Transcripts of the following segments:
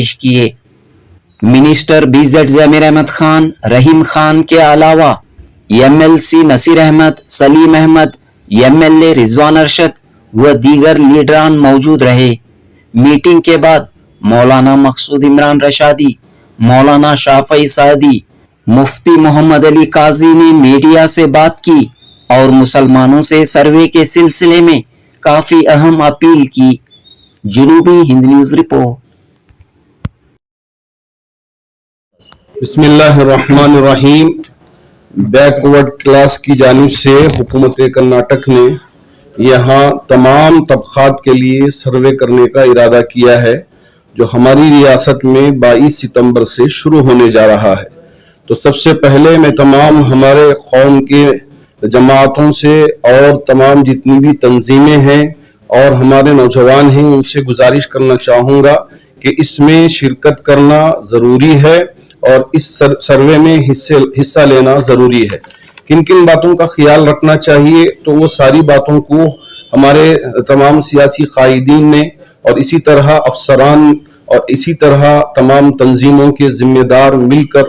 پیش کیے۔ Minister be Z ضمیر احمد خان، رحیم خان کے علاوہ M L C Naseer Ahmed, Saleem Ahmed, M L A Rizwan Arshad و دیگر لیڈران موجود رہے۔ میٹنگ کے بعد مولانا مقصود عمران رشادی، مولانا شافعی سعدی، مفتی محمد علی قاضی نے میڈیا سے بات کی اور مسلمانوں سے سروے کے سلسلے میں کافی اہم اپیل کی۔ جنوبی ہند نیوز رپورٹ۔ بسم اللہ الرحمن الرحیم۔ بیک ورڈ کلاس کی جانب سے حکومت کرناٹک نے یہاں تمام طبقات کے لیے سروے کرنے کا ارادہ کیا ہے، جو ہماری ریاست میں بائیس ستمبر سے شروع ہونے جا رہا ہے۔ تو سب سے پہلے میں تمام ہمارے قوم کے جماعتوں سے اور تمام جتنی بھی تنظیمیں ہیں اور ہمارے نوجوان ہیں، ان سے گزارش کرنا چاہوں گا کہ اس میں شرکت کرنا ضروری ہے۔ اور اس سروے میں حصہ لینا ضروری ہے۔ کن کن باتوں کا خیال رکھنا چاہیے تو وہ ساری باتوں کو ہمارے تمام سیاسی قائدین نے اور اسی طرح افسران اور اسی طرح تمام تنظیموں کے ذمہ دار مل کر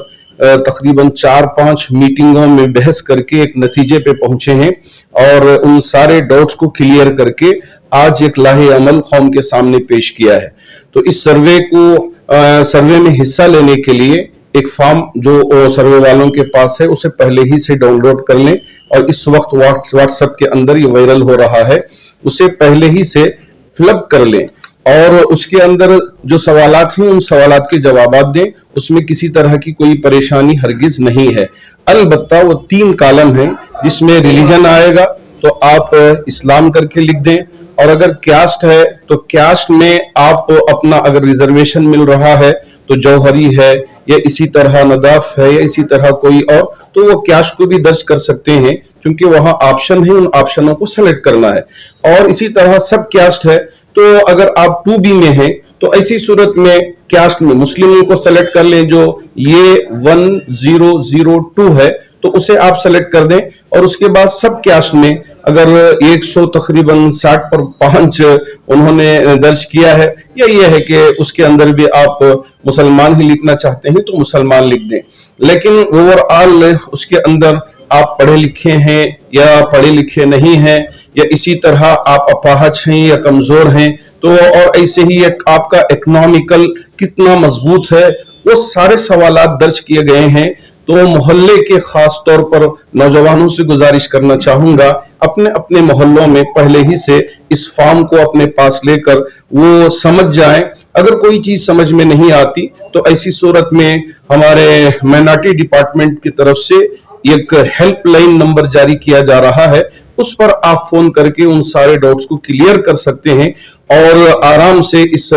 تقریباً چار پانچ میٹنگوں میں بحث کر کے ایک نتیجے پہ پہنچے ہیں اور ان سارے ڈاؤٹس کو کلیئر کر کے آج ایک لاہ عمل قوم کے سامنے پیش کیا ہے۔ تو اس سروے کو سروے میں حصہ لینے کے لیے ایک فارم جو سروے والوں کے پاس ہے، اسے پہلے ہی سے ڈاؤن لوڈ کر لیں اور اس وقت واٹس اپ کے اندر یہ وائرل ہو رہا ہے، اسے پہلے ہی سے فلپ کر لیں اور اس کے اندر جو سوالات ہیں، ان سوالات کے جوابات دیں۔ اس میں کسی طرح کی کوئی پریشانی ہرگز نہیں ہے۔ البتہ وہ تین کالم ہیں جس میں ریلیجن آئے گا، تو آپ اسلام کر کے لکھ دیں۔ اور اگر کیاسٹ ہے تو کیاسٹ میں آپ کو اپنا اگر ریزرویشن مل رہا ہے تو جوہری ہے یا اسی طرح نداف ہے یا اسی طرح کوئی اور، تو وہ کیاسٹ کو بھی درج کر سکتے ہیں کیونکہ وہاں آپشن ہے ان آپشنوں کو سلیکٹ کرنا ہے۔ اور اسی طرح سب کیاسٹ ہے تو اگر آپ ٹو بی میں ہیں تو ایسی صورت میں کیاسٹ میں مسلموں کو سیلیکٹ کر لیں جو یہ ون زیرو زیرو ٹو ہے، تو اسے آپ سیلیکٹ کر دیں۔ اور اس کے بعد سب کیاسٹ میں اگر ایک سو تقریباً ساٹھ پر پانچ انہوں نے درج کیا ہے، یا یہ ہے کہ اس کے اندر بھی آپ مسلمان ہی لکھنا چاہتے ہیں تو مسلمان لکھ دیں۔ لیکن اوور آل اس کے اندر آپ پڑھے لکھے ہیں یا پڑھے لکھے نہیں ہیں یا اسی طرح آپ اپاہج ہیں یا کمزور ہیں، تو اور ایسے ہی آپ کا اکنامیکل کتنا مضبوط ہے، وہ سارے سوالات درج کیے گئے ہیں۔ تو محلے کے خاص طور پر نوجوانوں سے گزارش کرنا چاہوں گا، اپنے اپنے محلوں میں پہلے ہی سے اس فارم کو اپنے پاس لے کر وہ سمجھ جائیں۔ اگر کوئی چیز سمجھ میں نہیں آتی تو ایسی صورت میں ہمارے مائنارٹی ڈپارٹمنٹ کی طرف سے ایک ہیلپ لائن نمبر جاری کیا جا رہا ہے۔ اس پر آپ فون کر کے ان سارے ڈاؤٹس کو کلیئر کر سکتے ہیں اور آرام سے اس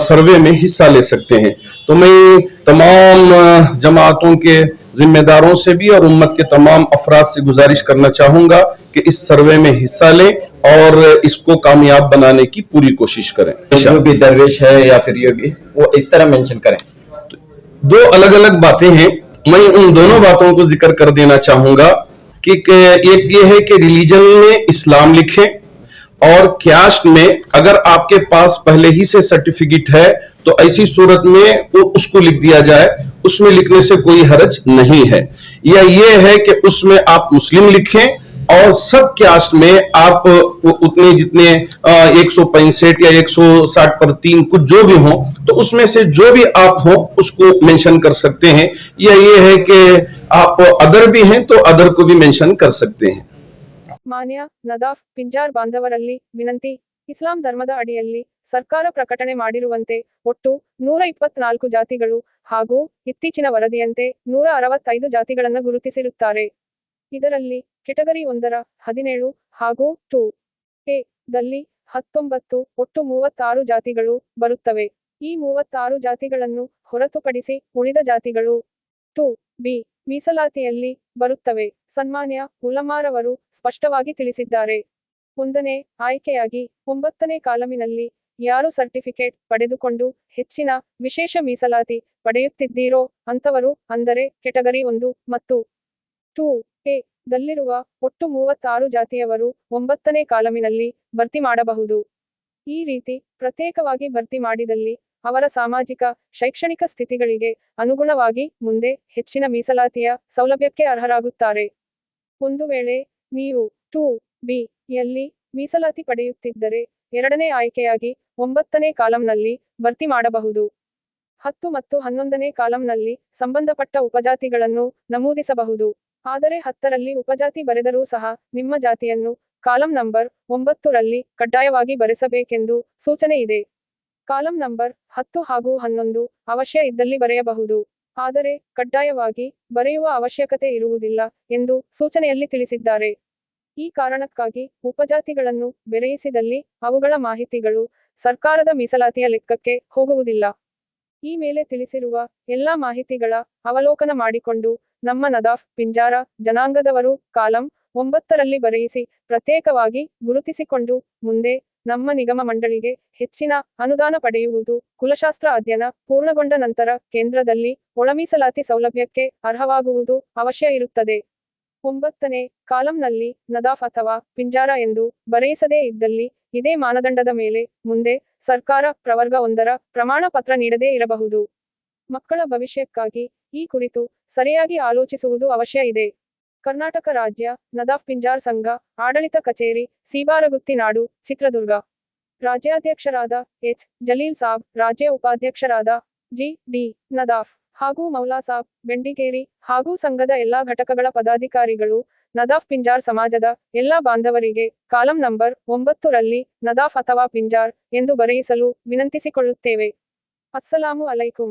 سروے میں حصہ لے سکتے ہیں۔ تو میں تمام جماعتوں کے ذمہ داروں سے بھی اور امت کے تمام افراد سے گزارش کرنا چاہوں گا کہ اس سروے میں حصہ لیں اور اس کو کامیاب بنانے کی پوری کوشش کریں۔ جو بھی درویش ہے یا پھر یہ بھی وہ اس طرح مینشن کریں۔ دو الگ الگ باتیں ہیں۔ میں ان دونوں باتوں کو ذکر کر دینا چاہوں گا کہ ایک یہ ہے کہ ریلیجن میں اسلام لکھیں اور کیاسٹ میں اگر آپ کے پاس پہلے ہی سے سرٹیفکیٹ ہے تو ایسی صورت میں وہ اس کو لکھ دیا جائے، اس میں لکھنے سے کوئی حرج نہیں ہے۔ یا یہ ہے کہ اس میں آپ مسلم لکھیں اور سب کیاسٹ میں آپ اتنے جتنے ایک سو پینسٹھ یا ایک سو ساٹھ پر تین کچھ جو بھی ہوں، تو اس میں سے جو بھی آپ ہوں، اس کو مینشن کر سکتے ہیں۔ یا یہ ہے کہ آپ ادر بھی ہیں، تو ادر کو بھی مینشن کر سکتے ہیں۔ ಮಾನ್ಯ ನದಾಫ್ ಪಿಂಜಾರ್ ಬಾಂಧವರಲ್ಲಿ ವಿನಂತಿ ಇಸ್ಲಾಂ ಧರ್ಮದ ಅಡಿಯಲ್ಲಿ ಸರ್ಕಾರ ಪ್ರಕಟಣೆ ಮಾಡಿರುವಂತೆ ಒಟ್ಟು ನೂರ ಇಪ್ಪತ್ನಾಲ್ಕು ಜಾತಿಗಳು ಹಾಗೂ ಇತ್ತೀಚಿನ ವರದಿಯಂತೆ ನೂರ ಅರವತ್ತೈದು ಜಾತಿಗಳನ್ನು ಗುರುತಿಸಿರುತ್ತಾರೆ ಇದರಲ್ಲಿ ಕೆಟಗರಿ ಒಂದರ ಹದಿನೇಳು ಹಾಗೂ ಟು ಎ ದಲ್ಲಿ ಹತ್ತೊಂಬತ್ತು ಒಟ್ಟು ಮೂವತ್ತಾರು ಜಾತಿಗಳು ಬರುತ್ತವೆ. ಈ ಮೂವತ್ತಾರು ಜಾತಿಗಳನ್ನು ಹೊರತುಪಡಿಸಿ ಉಳಿದ ಜಾತಿಗಳು ಟು ಬಿ ಮೀಸಲಾತಿಯಲ್ಲಿ ಬರುತ್ತವೆ. ಸನ್ಮಾನ್ಯ ಉಲಮಾರವರು ಸ್ಪಷ್ಟವಾಗಿ ತಿಳಿಸಿದ್ದಾರೆ. ಒಂದನೇ ಆಯ್ಕೆಯಾಗಿ ಒಂಬತ್ತನೇ ಕಾಲಮಿನಲ್ಲಿ ಯಾರು ಸರ್ಟಿಫಿಕೇಟ್ ಪಡೆದುಕೊಂಡು ಹೆಚ್ಚಿನ ವಿಶೇಷ ಮೀಸಲಾತಿ ಪಡೆಯುತ್ತಿದ್ದೀರೋ ಅಂತವರು ಅಂದರೆ ಕೆಟಗರಿ ಒಂದು ಮತ್ತು ಟು ದಲ್ಲಿರುವ ಒಟ್ಟು ಮೂವತ್ತಾರು ಜಾತಿಯವರು ಒಂಬತ್ತನೇ ಕಾಲಮಿನಲ್ಲಿ ಭರ್ತಿ ಮಾಡಬಹುದು. ಈ ರೀತಿ ಪ್ರತ್ಯೇಕವಾಗಿ ಭರ್ತಿ ಮಾಡಿದಲ್ಲಿ ಅವರ ಸಾಮಾಜಿಕ, ಶೈಕ್ಷಣಿಕ ಸ್ಥಿತಿಗಳಿಗೆ ಅನುಗುಣವಾಗಿ ಮುಂದೆ ಹೆಚ್ಚಿನ ಮೀಸಲಾತಿಯ ಸೌಲಭ್ಯಕ್ಕೆ ಅರ್ಹರಾಗುತ್ತಾರೆ. ಒಂದು ವೇಳೆ ನೀವು ಟು ಬಿ ಯಲ್ಲಿ ಮೀಸಲಾತಿ ಪಡೆಯುತ್ತಿದ್ದರೆ ಎರಡನೇ ಆಯ್ಕೆಯಾಗಿ ಒಂಬತ್ತನೇ ಕಾಲಂನಲ್ಲಿ ಭರ್ತಿ ಮಾಡಬಹುದು. ಹತ್ತು ಮತ್ತು ಹನ್ನೊಂದನೇ ಕಾಲಂನಲ್ಲಿ ಸಂಬಂಧಪಟ್ಟ ಉಪಜಾತಿಗಳನ್ನು ನಮೂದಿಸಬಹುದು. ಆದರೆ ಹತ್ತರಲ್ಲಿ ಉಪಜಾತಿ ಬರೆದರೂ ಸಹ ನಿಮ್ಮ ಜಾತಿಯನ್ನು ಕಾಲಂ ನಂಬರ್ ಒಂಬತ್ತರಲ್ಲಿ ಕಡ್ಡಾಯವಾಗಿ ಬರೆಸಬೇಕೆಂದು ಸೂಚನೆ ಇದೆ. ಕಾಲಂ ನಂಬರ್ ಹತ್ತು ಹಾಗೂ ಹನ್ನೊಂದು ಅವಶ್ಯ ಇದ್ದಲ್ಲಿ ಬರೆಯಬಹುದು. ಆದರೆ ಕಡ್ಡಾಯವಾಗಿ ಬರೆಯುವ ಅವಶ್ಯಕತೆ ಇರುವುದಿಲ್ಲ ಎಂದು ಸೂಚನೆಯಲ್ಲಿ ತಿಳಿಸಿದ್ದಾರೆ. ಈ ಕಾರಣಕ್ಕಾಗಿ ಉಪಜಾತಿಗಳನ್ನು ಬೆರೆಯಿಸಿದಲ್ಲಿ ಅವುಗಳ ಮಾಹಿತಿಗಳು ಸರ್ಕಾರದ ಮೀಸಲಾತಿಯ ಲೆಕ್ಕಕ್ಕೆ ಹೋಗುವುದಿಲ್ಲ. ಈ ಮೇಲೆ ತಿಳಿಸಿರುವ ಎಲ್ಲಾ ಮಾಹಿತಿಗಳ ಅವಲೋಕನ ಮಾಡಿಕೊಂಡು ನಮ್ಮ ನದಾಫ್, ಪಿಂಜಾರ ಜನಾಂಗದವರು ಕಾಲಂ ಒಂಬತ್ತರಲ್ಲಿ ಬರೆಯಿಸಿ ಪ್ರತ್ಯೇಕವಾಗಿ ಗುರುತಿಸಿಕೊಂಡು ಮುಂದೆ ನಮ್ಮ ನಿಗಮ ಮಂಡಳಿಗೆ ಹೆಚ್ಚಿನ ಅನುದಾನ ಪಡೆಯುವುದು ಕುಲಶಾಸ್ತ್ರ ಅಧ್ಯಯನ ಪೂರ್ಣಗೊಂಡ ನಂತರ ಕೇಂದ್ರದಲ್ಲಿ ಒಳಮೀಸಲಾತಿ ಸೌಲಭ್ಯಕ್ಕೆ ಅರ್ಹವಾಗುವುದು ಅವಶ್ಯ ಇರುತ್ತದೆ. ಒಂಬತ್ತನೇ ಕಾಲಂನಲ್ಲಿ ನದಾಫ್ ಅಥವಾ ಪಿಂಜಾರ ಎಂದು ಬರೆಯಿಸದೇ ಇದ್ದಲ್ಲಿ ಇದೇ ಮಾನದಂಡದ ಮೇಲೆ ಮುಂದೆ ಸರ್ಕಾರ ಪ್ರವರ್ಗ ಒಂದರ ಪ್ರಮಾಣ ಪತ್ರ ನೀಡದೇ ಇರಬಹುದು. ಮಕ್ಕಳ ಭವಿಷ್ಯಕ್ಕಾಗಿ ಈ ಕುರಿತು ಸರಿಯಾಗಿ ಆಲೋಚಿಸುವುದು ಅವಶ್ಯ ಇದೆ. ಕರ್ನಾಟಕ ರಾಜ್ಯ ನದಾಫ್ ಪಿಂಜಾರ್ ಸಂಘ, ಆಡಳಿತ ಕಚೇರಿ, ಸೀಬಾರಗುತ್ತಿ ನಾಡು, ಚಿತ್ರದುರ್ಗ. ರಾಜ್ಯಾಧ್ಯಕ್ಷರಾದ ಎಚ್. ಜಲೀಲ್ ಸಾಬ್, ರಾಜ್ಯ ಉಪಾಧ್ಯಕ್ಷರಾದ ಜಿ. ಡಿ. ನದಾಫ್ ಹಾಗೂ ಮೌಲಾ ಸಾಬ್, ಬೆಂಡಿಗೇರಿ ಹಾಗೂ ಸಂಘದ ಎಲ್ಲಾ ಘಟಕಗಳ ಪದಾಧಿಕಾರಿಗಳು ನದಾಫ್ ಪಿಂಜಾರ್ ಸಮಾಜದ ಎಲ್ಲಾ ಬಾಂಧವರಿಗೆ ಕಾಲಂ ನಂಬರ್ ಒಂಬತ್ತರಲ್ಲಿ ನದಾಫ್ ಅಥವಾ ಪಿಂಜಾರ್ ಎಂದು ಬರೆಯಿಸಲು ವಿನಂತಿಸಿಕೊಳ್ಳುತ್ತೇವೆ. ಅಸ್ಸಲಾಮು ಅಲೈಕುಂ.